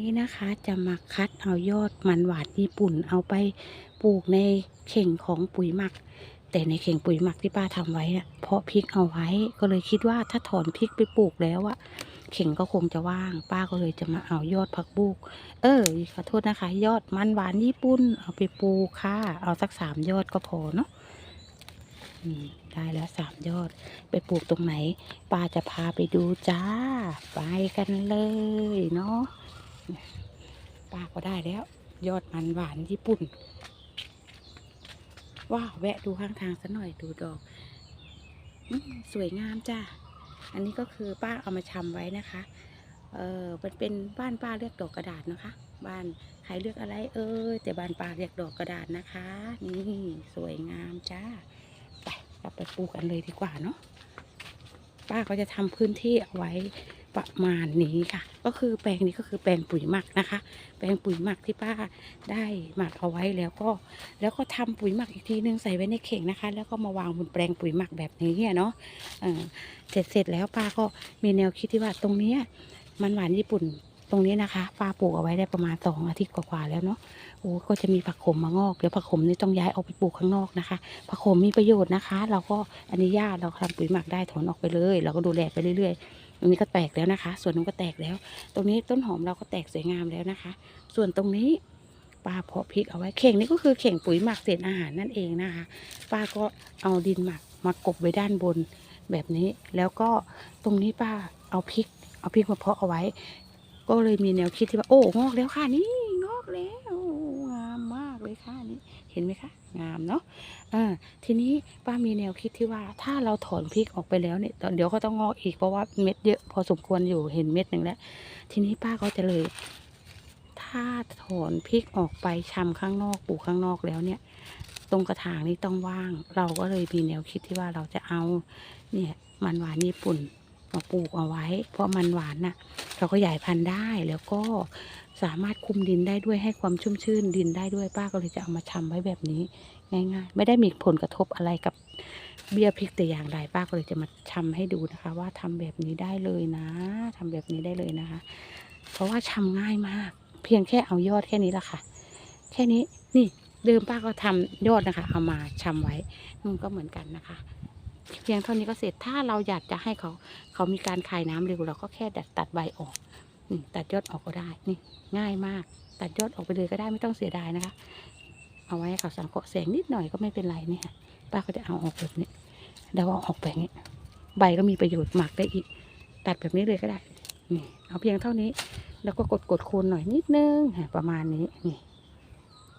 นี่นะคะจะมาคัดเอายอดมันหวานญี่ปุ่นเอาไปปลูกในเข่งของปุ๋ยหมัก แต่ในเข่งปุ๋ยหมักที่ป้าทำไว้อะเพาะพริกเอาไว้ก็เลยคิดว่าถ้าถอนพริกไปปลูกแล้วอะเข่งก็คงจะว่าง ป้าก็เลยจะมาเอายอดผักบุ้งเออขอโทษนะคะ ยอดมันหวานญี่ปุ่นเอาไปปลูกค่ะ เอาสักสามยอดก็พอเนาะได้แล้วสามยอดไปปลูกตรงไหนป้าจะพาไปดูจ้า ไปกันเลยเนาะ ป้าก็ได้แล้ว ยอดมันหวานญี่ปุ่น ว้าวแวะดูข้างทางสักหน่อยดูดอกอสวยงามจ้าอันนี้ก็คือป้าเอามาชำไว้นะคะ เออมันเป็นบ้านป้าเรียกดอกกระดาษนะคะ บ้านใครเลือกอะไร เอ้ยแต่บ้านป้าเรียกดอกกระดาษนะคะ นี่สวยงามจ้าไปเราไปปลูกกันเลยดีกว่าเนาะป้าก็จะทำพื้นที่เอาไว้ ประมาณนี้ค่ะ ก็คือแปลงนี้ก็คือแปลงปุ๋ยหมักนะคะ แปลงปุ๋ยหมักที่ป้าได้หมักเอาไว้แล้วก็ แล้วก็ทำปุ๋ยหมักอีกทีนึงใส่ไว้ในเข่งนะคะ แล้วก็มาวางบนแปลงปุ๋ยหมักแบบนี้เนาะเออเสร็จเสร็จแล้วป้าก็มีแนวคิดที่ว่าตรงนี้มันหวานญี่ปุ่นตรงนี้นะคะป้าปลูกเอาไว้ได้ประมาณสองอาทิตย์กว่าๆแล้วเนาะโอ้ก็จะมีผักขมมางอกเดี๋ยวผักขมนี่ต้องย้ายออกไปปลูกข้างนอกนะคะ ผักขมมีประโยชน์นะคะ เราก็อันนี้ญาติเราทำปุ๋ยหมักได้ถอนออกไปเลย เราก็ดูแลไปเรื่อยๆ ตรงนี้ก็แตกแล้วนะคะ ส่วนนู้นก็แตกแล้ว ตรงนี้ต้นหอมเราก็แตกสวยงามแล้วนะคะ ส่วนตรงนี้ป้าเพาะพริกเอาไว้ เข่งนี่ก็คือเข่งปุ๋ยหมักเศษอาหารนั่นเองนะคะ ป้าก็เอาดินหมักมากบไว้ด้านบนแบบนี้ แล้วก็ตรงนี้ป้าเอาพริก เอาพริกมาเพาะเอาไว้ ก็เลยมีแนวคิดที่ว่าโอ้งอกแล้วค่ะนี่งอกแล้วงามมากเลยค่ะนี่เห็นไหมคะงามเนาะ อ่าทีนี้ป้ามีแนวคิดที่ว่าถ้าเราถอนพริกออกไปแล้วเนี่ยเดี๋ยวก็ต้องงอกอีกเพราะว่าเม็ดเยอะพอสมควรอยู่เห็นเม็ดหนึ่งแล้ว ทีนี้ป้าก็จะเลย ถ้าถอนพริกออกไปชำข้างนอกปลูกข้างนอกแล้วเนี่ย ตรงกระถางนี้ต้องว่าง เราก็เลยมีแนวคิดที่ว่าเราจะเอา เนี่ยมันหวานญี่ปุ่น มาปลูกเอาไว้ เพราะมันหวานน่ะ เราก็ใหญ่พันธุ์ได้แล้วก็สามารถคุมดินได้ด้วยให้ความชุ่มชื่นดินได้ด้วยป้าก็เลยจะเอามาชำไว้แบบนี้ง่าย ๆ ไม่ได้มีผลกระทบอะไรกับเบี้ยพริกแต่อย่างใดป้าก็เลยจะมาชำให้ดูนะคะ ว่าทำแบบนี้ได้เลยนะทำแบบนี้ได้เลยนะคะ เพราะว่าชำง่ายมาก เพียงแค่เอายอดแค่นี้ละค่ะ แค่นี้นี่เดิมป้าก็ทำยอดนะคะ เอามาชำไว้มันก็เหมือนกันนะคะ เพียงเท่านี้ก็เสร็จถ้าเราอยากจะให้เขาเขามีการคายน้ำเร็วเราก็แค่ดัดตัดใบออกนี่ตัดยอดออกก็ได้นี่ง่ายมาก ตัดยอดออกไปเลยก็ได้ไม่ต้องเสียดายนะคะ เอาไว้ให้เขาสังเคราะห์แสงนิดหน่อยก็ไม่เป็นไรเนี่ยป้าก็จะเอาออกแบบนี้แล้วเอาออกแบบนี้ใบก็มีประโยชน์หมักได้อีก ตัดแบบนี้เลยก็ได้นี่เอาเพียงเท่านี้ แล้วก็กดกดโคนหน่อยนิดนึงประมาณนี้นี่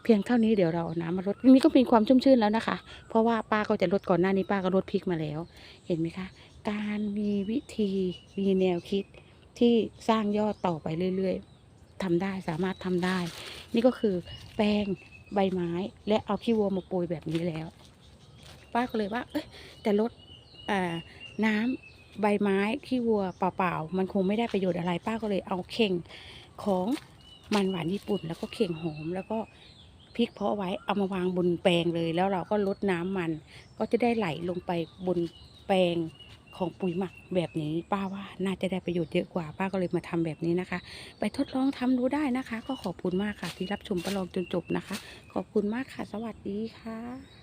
เพียงเท่านี้เดี๋ยวเราเอาน้ำมาลดนี่ก็มีความชุ่มชื่นแล้วนะคะ เพราะว่าป้าก็จะลดก่อนหน้านี้ป้าก็ลดพริกมาแล้ว เห็นไหมคะ การมีวิธีมีแนวคิดที่สร้างยอดต่อไปเรื่อยๆทำได้สามารถทำได้ นี่ก็คือแป้งใบไม้และเอาขี้วัวมาโปรยแบบนี้แล้ว ป้าก็เลยว่าเอ้ยแต่ลดน้ำใบไม้ขี้วัวเปล่าๆมันคงไม่ได้ประโยชน์อะไรป้าก็เลยเอาเข่งของมันหวานญี่ปุ่น แล้วก็เข่งหอมแล้วก็ พริกเพาะไว้เอามาวางบนแปลงเลย แล้วเราก็ลดน้ำมัน ก็จะได้ไหลลงไปบนแปลงของปุ๋ยหมักแบบนี้ป้าว่าน่าจะได้ประโยชน์เยอะกว่าป้าก็เลยมาทำแบบนี้นะคะ ไปทดลองทำดูได้นะคะ ก็ขอบคุณมากค่ะที่รับชมประลองจนจบนะคะ ขอบคุณมากค่ะ สวัสดีค่ะ